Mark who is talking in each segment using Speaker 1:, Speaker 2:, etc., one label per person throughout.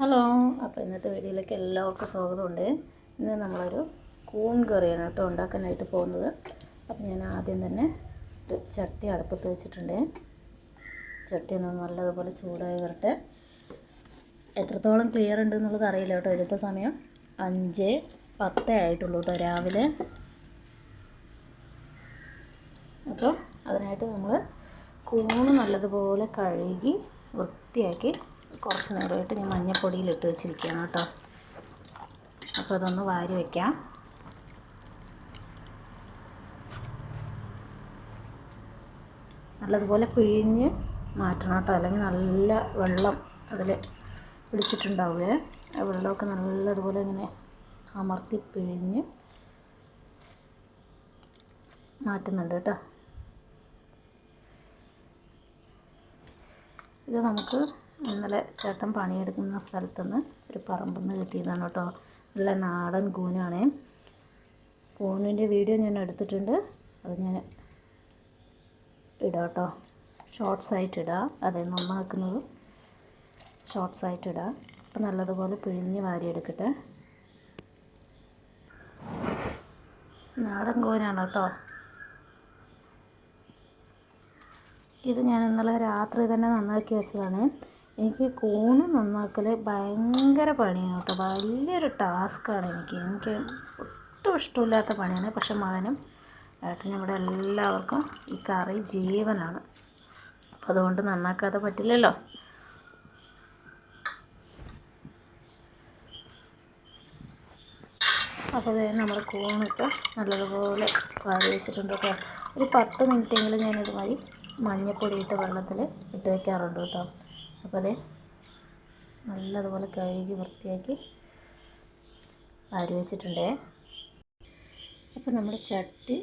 Speaker 1: Hello. അപ്പോൾ ഇന്നത്തെ വീഡിയോയിലേക്ക് എല്ലാവർക്കും സ്വാഗതമുണ്ട്. ഇന്ന് നമ്മളൊരു കൂൺ കറിയാണ് കേട്ടോ ഉണ്ടാക്കാനായിട്ട് പോകുന്നത്. അപ്പോൾ ഞാൻ ആദ്യം തന്നെ ഒരു ചട്ടി അടുപ്പത്ത് വെച്ചിട്ടുണ്ട്. ചട്ടി ഒന്ന് നല്ലതുപോലെ ചൂടായി വരട്ടെ. എത്രത്തോളം ക്ലിയർ ഉണ്ട് എന്നുള്ളത് അറിയില്ല കേട്ടോ. ഇതിപ്പോൾ സമയം അഞ്ച് പത്തേ ആയിട്ടുള്ളൂ കേട്ടോ രാവിലെ. അപ്പോൾ അതിനായിട്ട് നമ്മൾ കൂണ് നല്ലതുപോലെ കഴുകി വൃത്തിയാക്കി കുറച്ച് നേരമായിട്ട് ഞാൻ മഞ്ഞപ്പൊടിയിൽ ഇട്ട് വെച്ചിരിക്കുകയാണ് കേട്ടോ. അപ്പോൾ അതൊന്ന് വാരി വയ്ക്കാം നല്ലതുപോലെ പിഴിഞ്ഞ് മാറ്റണം കേട്ടോ. അല്ലെങ്കിൽ നല്ല വെള്ളം അതിൽ പിടിച്ചിട്ടുണ്ടാവുകയെ. ആ വെള്ളമൊക്കെ നല്ലതുപോലെ ഇങ്ങനെ അമർത്തി പിഴിഞ്ഞ് മാറ്റുന്നുണ്ട് കേട്ടോ. ഇത് നമുക്ക് ഇന്നലെ ചേട്ടൻ പണിയെടുക്കുന്ന സ്ഥലത്തുനിന്ന് ഒരു പറമ്പെന്ന് കിട്ടിയതാണ് കേട്ടോ. നല്ല നാടൻ കൂനാണേ. കൂനിന്റെ വീഡിയോ ഞാൻ എടുത്തിട്ടുണ്ട്. അത് ഞാൻ ഇടാം കേട്ടോ. ഷോർട്സ് ആയിട്ട് ഇടാം. അതെ നന്നാക്കുന്നത് ഷോർട്സ് ആയിട്ട് ഇടാം. അപ്പം നല്ലതുപോലെ പിഴിഞ്ഞ് വാരിയെടുക്കട്ടെ. നാടൻ കൂനാണ് കേട്ടോ. ഇത് ഞാൻ ഇന്നലെ രാത്രി തന്നെ നന്നാക്കി വെച്ചതാണ്. എനിക്ക് കൂണ് നന്നാക്കൽ ഭയങ്കര പണിയാണ് കേട്ടോ. വലിയൊരു ടാസ്ക്കാണ് എനിക്ക്. എനിക്ക് ഒട്ടും ഇഷ്ടമില്ലാത്ത പണിയാണ്. പക്ഷെ മകനും ഏട്ടനും ഇവിടെ എല്ലാവർക്കും ഈ കറി ജീവനാണ്. അപ്പോൾ അതുകൊണ്ട് നന്നാക്കാതെ പറ്റില്ലല്ലോ. അപ്പോൾ അതേ നമ്മുടെ കൂണൊക്കെ നല്ലതുപോലെ വാരി വെച്ചിട്ടുണ്ട് കേട്ടോ. ഒരു പത്ത് മിനിറ്റെങ്കിലും ഞാനിതുമായി മഞ്ഞപ്പൊടി ഇട്ട് വെള്ളത്തിൽ ഇട്ട് വയ്ക്കാറുണ്ട് കേട്ടോ. അപ്പോൾ അതേ നല്ലതുപോലെ കഴുകി വൃത്തിയാക്കി വാരി വെച്ചിട്ടുണ്ടേ. അപ്പോൾ നമ്മുടെ ചട്ടി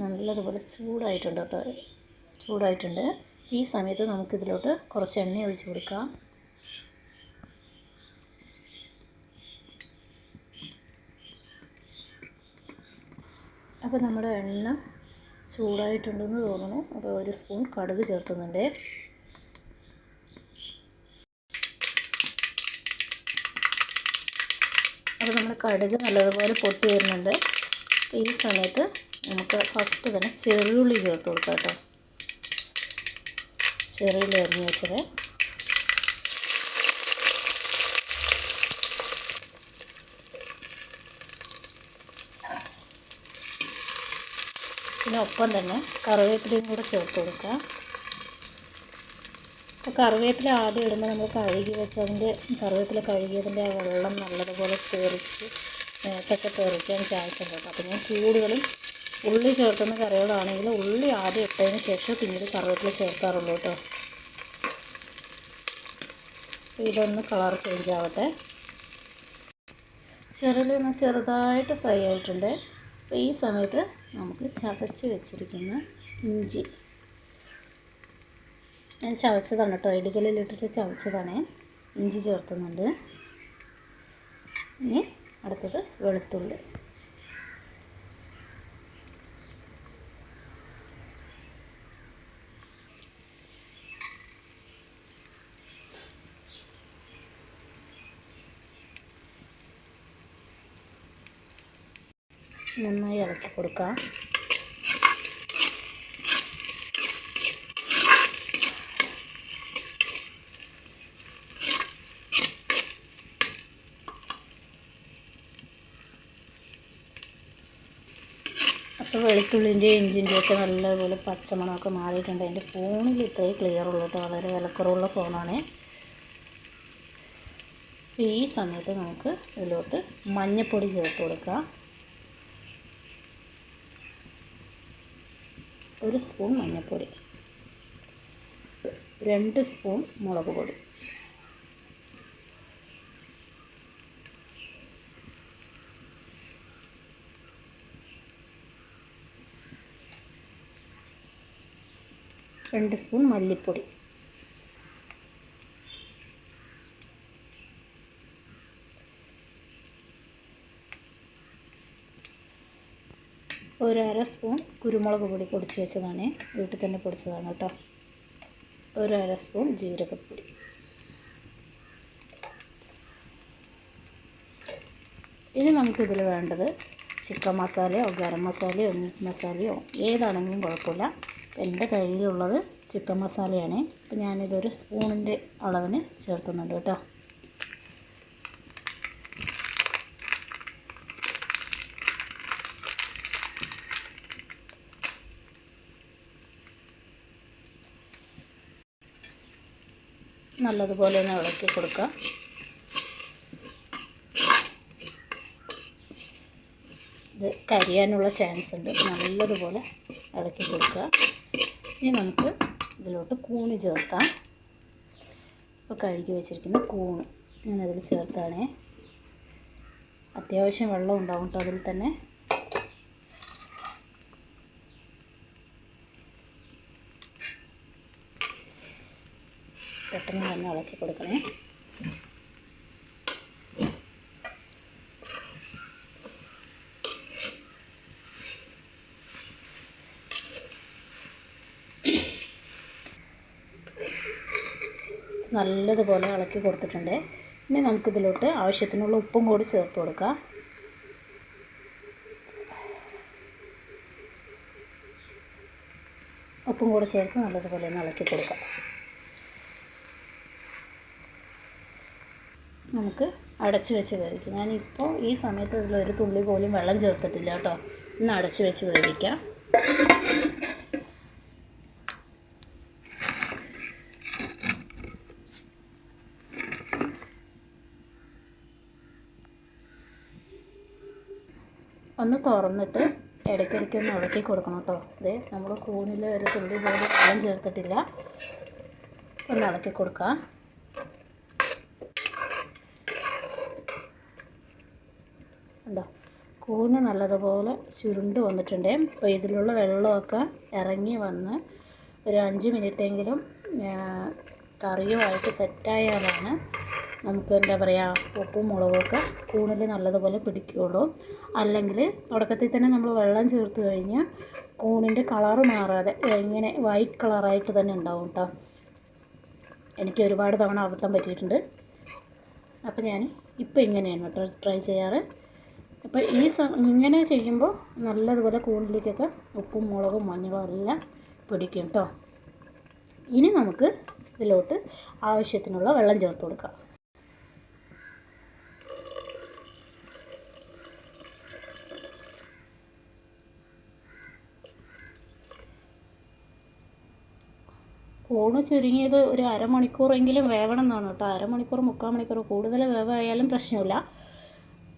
Speaker 1: നല്ലതുപോലെ ചൂടായിട്ടുണ്ട് കേട്ടോ. ചൂടായിട്ടുണ്ട്. ഈ സമയത്ത് നമുക്കിതിലോട്ട് കുറച്ച് എണ്ണ ഒഴിച്ച് കൊടുക്കാം. അപ്പോൾ നമ്മുടെ എണ്ണ ചൂടായിട്ടുണ്ടെന്ന് തോന്നുന്നു. അപ്പോൾ ഒരു സ്പൂൺ കടുക് ചേർക്കുന്നുണ്ട്. അപ്പോൾ നമ്മൾ കടുക് നല്ലതുപോലെ പൊട്ടി വരുന്നുണ്ട്. ഈ സമയത്ത് നമുക്ക് ഫസ്റ്റ് തന്നെ ചെറുള്ളി ചേർത്ത് കൊടുക്കാം കേട്ടോ. ചെറുള്ളി അരിഞ്ഞ് വെച്ചത്. പിന്നെ ഒപ്പം തന്നെ കറിവേപ്പിലയും കൂടെ ചേർത്ത് അപ്പോൾ കറിവേപ്പില ആദ്യം ഇടുമ്പോൾ നമ്മൾ കഴുകി വെച്ചതിന്റെ കറിവേപ്പില കഴുകിയതിന്റെ ആ വെള്ളം നല്ലതുപോലെ തെറിച്ച് നേരത്തൊക്കെ തെറിക്കാൻ ചാൻസ് ഉണ്ട് അപ്പോൾ ഞാൻ കൂടുതലും ഉള്ളി ചേർക്കുന്ന കറികളാണെങ്കിൽ ഉള്ളി ആദ്യം ഇട്ടതിന് ശേഷം പിന്നീട് കറിവേപ്പില ചേർക്കാറുള്ളൂ കേട്ടോ. ഇതൊന്ന് കളർ ചേഞ്ച് ആവട്ടെ. ഒന്ന് ചെറുതായിട്ട് ഫ്രൈ ആയിട്ടുണ്ട്. അപ്പോൾ ഈ സമയത്ത് നമുക്ക് ചതച്ച് വെച്ചിരിക്കുന്ന ഇഞ്ചി ഞാൻ ചവച്ചതാണ് കേട്ടോ. ഇടുകലിലിട്ടിട്ട് ചവച്ചതാണ്. ഇഞ്ചി ചേർത്തുന്നുണ്ട് ഇനി അടുത്തത് വെളുത്തുള്ളി. നന്നായി ഇളക്കി കൊടുക്കാം. അപ്പോൾ വെളുത്തുള്ളിന്റെ ഇഞ്ചിന്റെ ഒക്കെ നല്ലപോലെ പച്ചമണമൊക്കെ മാറിയിട്ടുണ്ട് എന്റെ ഫോണിൽ ഇത്രയും ക്ലിയർ ഉള്ളൂ കേട്ടോ. വളരെ വിലക്കുറവുള്ള ഫോണാണ്. ഈ സമയത്ത് നമുക്ക് ഇതിലോട്ട് മഞ്ഞപ്പൊടി ചേർത്ത് കൊടുക്കാം. ഒരു സ്പൂൺ മഞ്ഞൾപ്പൊടി രണ്ട് സ്പൂൺ മുളക് പൊടി. രണ്ട് സ്പൂൺ മല്ലിപ്പൊടി. ഒരു അര സ്പൂൺ കുരുമുളക് പൊടി പൊടിച്ച് വെച്ചതാണ്. വീട്ടിൽ തന്നെ പൊടിച്ചതാണ് കേട്ടോ. ഒരു അര സ്പൂൺ ജീരകപ്പൊടി. ഇനി നമുക്കിതിൽ വേണ്ടത് ചിക്കൻ മസാലയോ ഗരം മസാലയോ മീറ്റ് മസാലയോ ഏതാണെങ്കിലും കുഴപ്പമില്ല. എന്റെ കയ്യിലുള്ളത് ചിക്കൻ മസാലയാണ്. അപ്പോൾ ഞാനിതൊരു സ്പൂണിന്റെ അളവിന് ചേർത്തുന്നുണ്ട് കേട്ടോ. നല്ലതുപോലെ ഒന്ന് ഇളക്കി കൊടുക്കുക ഇത് കരിയാനുള്ള ചാൻസ് ഉണ്ട്. നല്ലതുപോലെ ഇളക്കി കൊടുക്കുക. ഇനി നമുക്ക് ഇതിലോട്ട് കൂണ് ചേർക്കാം. ഇപ്പോൾ കഴുകി വെച്ചിരിക്കുന്ന കൂണ് ഞാനതിൽ ചേർത്താണേ. അത്യാവശ്യം വെള്ളം ഉണ്ടാവും കേട്ടോ അതിൽ തന്നെ. പെട്ടെന്ന് തന്നെ ഇളക്കി കൊടുക്കണേ. നല്ലതുപോലെ ഇളക്കി കൊടുത്തിട്ടുണ്ട്. ഇനി നമുക്കിതിലോട്ട് ആവശ്യത്തിനുള്ള ഉപ്പും കൂടി ചേർത്ത് കൊടുക്കാം. ഉപ്പും കൂടെ ചേർത്ത് നല്ലതുപോലെ ഒന്ന് ഇളക്കി കൊടുക്കാം. നമുക്ക് അടച്ച് വെച്ച് വേവിക്കാം. ഞാനിപ്പോൾ ഈ സമയത്ത് ഇതിലൊരു തുള്ളി പോലും വെള്ളം ചേർത്തിട്ടില്ല കേട്ടോ. ഇന്ന് അടച്ച് വെച്ച് വേവിക്കാം. ഒന്ന് തുറന്നിട്ട് ഇടയ്ക്കിടയ്ക്ക് ഒന്ന് ഇളക്കി കൊടുക്കണം കേട്ടോ. ഇത് നമ്മൾ കൂണിൽ ഒരു തുള്ളി പോലെ വെള്ളം ചേർത്തിട്ടില്ല. ഒന്ന് ഇളക്കി കൊടുക്കാം. ഉണ്ടോ കൂന് നല്ലതുപോലെ ചുരുണ്ട് വന്നിട്ടുണ്ട്. അപ്പോൾ ഇതിലുള്ള വെള്ളമൊക്കെ ഇറങ്ങി വന്ന് ഒരു അഞ്ച് മിനിറ്റെങ്കിലും കറിയുമായിട്ട് സെറ്റായാലാണ് നമുക്ക് എന്താ പറയുക ഉപ്പും മുളകൊക്കെ കൂണിൽ നല്ലതുപോലെ പിടിക്കുകയുള്ളൂ അല്ലെങ്കിൽ തുടക്കത്തിൽ തന്നെ നമ്മൾ വെള്ളം ചേർത്ത് കഴിഞ്ഞാൽ കൂണിന്റെ കളറ് മാറാതെ ഇങ്ങനെ വൈറ്റ് കളറായിട്ട് തന്നെ ഉണ്ടാവും കേട്ടോ എനിക്ക് ഒരുപാട് തവണ അബദ്ധം പറ്റിയിട്ടുണ്ട്. അപ്പോൾ ഞാൻ ഇപ്പോൾ ഇങ്ങനെയാണ് കേട്ടോ ട്രൈ ചെയ്യാറ്. അപ്പോൾ ഈ ഇങ്ങനെ ചെയ്യുമ്പോൾ നല്ലതുപോലെ കൂണിലേക്കൊക്കെ ഉപ്പും മുളകും മഞ്ഞളും എല്ലാം പിടിക്കും കേട്ടോ ഇനി നമുക്ക് ഇതിലോട്ട് ആവശ്യത്തിനുള്ള വെള്ളം ചേർത്ത് കൊടുക്കാം. കൂണ് ചുരുങ്ങിയത് ഒരു അരമണിക്കൂറെങ്കിലും വേവണം എന്നാണ് കേട്ടോ. അരമണിക്കൂർ മുക്കാൽ മണിക്കൂർ കൂടുതൽ വേവായാലും പ്രശ്നമില്ല.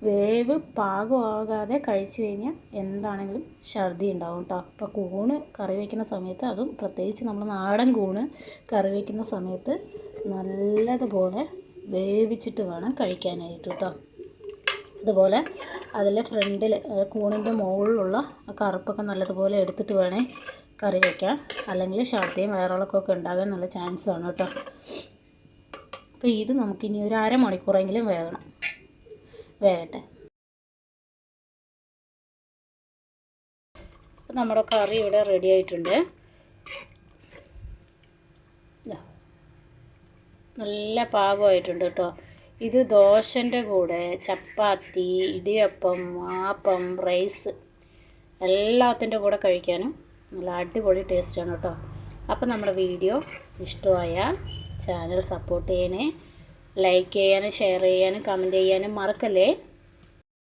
Speaker 1: വേവ് പാകമാകാതെ കഴിച്ചു കഴിഞ്ഞാൽ എന്താണെങ്കിലും ഛർദി ഉണ്ടാവും കേട്ടോ. അപ്പോൾ കൂണ് കറി വയ്ക്കുന്ന സമയത്ത് അതും പ്രത്യേകിച്ച് നമ്മൾ നാടൻ കൂണ് കറി വയ്ക്കുന്ന സമയത്ത് നല്ലതുപോലെ വേവിച്ചിട്ട് വേണം കഴിക്കാനായിട്ട് കേട്ടോ. അതുപോലെ അതിലെ ഫ്രണ്ടിൽ കൂണിന്റെ മുകളിലുള്ള ആ കറുപ്പൊക്കെ നല്ലതുപോലെ എടുത്തിട്ട് വേണേ കറി വയ്ക്കാം അല്ലെങ്കിൽ ഛർദിയും വയറിളക്കമൊക്കെ ഉണ്ടാകാൻ നല്ല ചാൻസ് ആണ് കേട്ടോ. അപ്പോൾ ഇത് നമുക്കിനി ഒരു അരമണിക്കൂറെങ്കിലും വേകണം വേകട്ടെ അപ്പോൾ നമ്മുടെ കറി ഇവിടെ റെഡി ആയിട്ടുണ്ട്. നല്ല പാകമായിട്ടുണ്ട് കേട്ടോ. ഇത് ദോശന്റെ കൂടെ ചപ്പാത്തി ഇടിയപ്പം ആപ്പം റൈസ് എല്ലാത്തിന്റെ കൂടെ കഴിക്കാനും നല്ല അടിപൊളി ടേസ്റ്റാണ് കേട്ടോ. അപ്പോൾ നമ്മുടെ വീഡിയോ ഇഷ്ടമായാൽ ചാനൽ സപ്പോർട്ട് ചെയ്യണേ. ലൈക്ക് ചെയ്യാനും ഷെയർ ചെയ്യാനും കമന്റ് ചെയ്യാനും മറക്കല്ലേ?